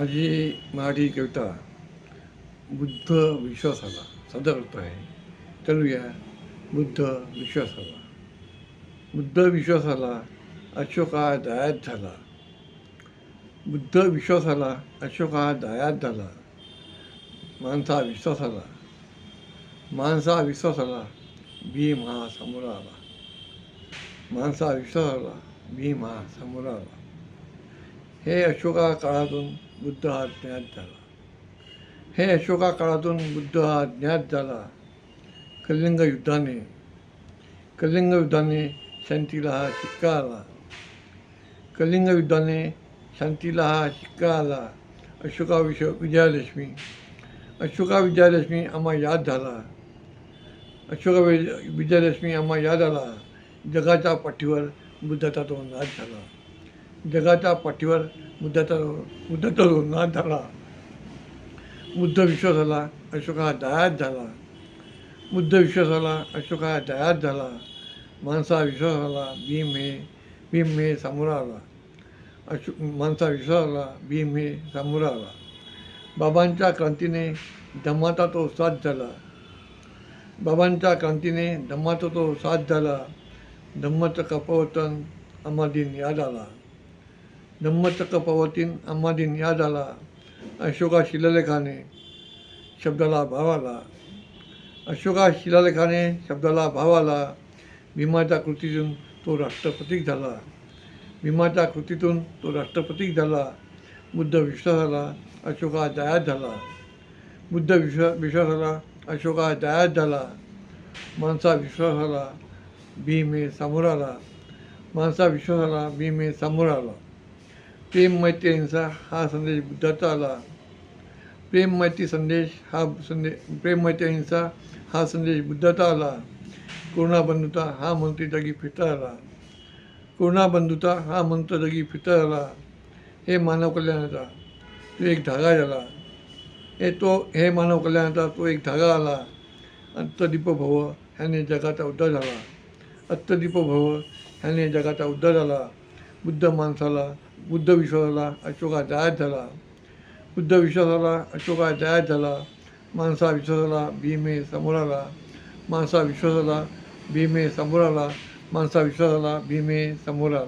माझी मराठी कविता बुद्ध विश्वासाला सादर करतो आहे. चलूया बुद्ध विश्वासाला बुद्ध विश्वासाला अशोका दयात झाला. बुद्ध विश्वासाला अशोका दयात झाला. माणसा विश्वासाला माणसा विश्वासाला भीम हा समोर आला. माणसा विश्वासाला भीम हा समोर आला. हे अशोका काळातून बुद्ध हा ज्ञात झाला. हे अशोका काळातून बुद्ध हा ज्ञात झाला. कलिंग युद्धाने कलिंग युद्धाने शांतीला हा शिक्का आला. कलिंग युद्धाने शांतीला हा शिक्का आला. अशोका विश्व विजयालक्ष्मी अशोका विजयालक्ष्मी आम्हा याद झाला. अशोका विज विजयालक्ष्मी आम्हा याद आला. जगाच्या पाठीवर बुद्धाचा तो नाच झाला. जगाच्या पाठीवर बुद्धाचा बुद्धाचा तो झाला. बुद्ध विश्वासाला अशोका दयात झाला. बुद्ध विश्वासाला अशोका दयात झाला. माणसा विश्वासाला भीम हे भीम हे सामोरा आला. अशो माणसा विश्वासाला भीम हे सामोरा आला. बाबांच्या क्रांतीने धम्माचा तो साथ झाला. बाबांच्या क्रांतीने धम्माचा तो साथ झाला. धम्माचं कपवतन आम्हा याद आला. धम्मचक्र पवतीन अम्मादीन याद आला अशोका शिलालेखाने शब्दाला भाव आला अशोका शिलालेखाने शब्दाला भाव आला भीमाच्या कृतीतून तो राष्ट्रप्रतीक झाला. भीमाच्या कृतीतून तो राष्ट्रप्रतीक झाला. बुद्ध विश्वासाला अशोका दयात झाला. बुद्ध विश्वा विश्वासाला अशोका दयात झाला. माणसा विश्वासाला भीम हे समोर आला. माणसा विश्वासाला भीम हे समोर आला. प्रेम मैत्री अहिंसा हा संदेश बुद्धाचा आला. प्रेम मैत्री संदेश हा संदेश प्रेम मैत्री अहिंसा हा संदेश बुद्धाचा आला. करुणा बंधुता हा मंत्री जगी फिरता आला करुणा बंधुता हा मंत्र जगी फिरता आला हे मानव कल्याणाचा तो एक धागा झाला. हे तो हे मानव कल्याणाचा तो एक धागा आला. अंतदीप भव ह्याने जगाचा उद्धार झाला. अत्तदीप भव ह्याने जगाचा उद्धार झाला. बुद्ध माणसाला बुद्ध विश्वासाला अशोका तयार झाला. बुद्ध विश्वासाला अशोका तयार झाला. माणसा विश्वासाला भीमे समोर आला. माणसा विश्वासाला भीमे समोर आला. माणसा विश्वासाला भीमे समोर आला.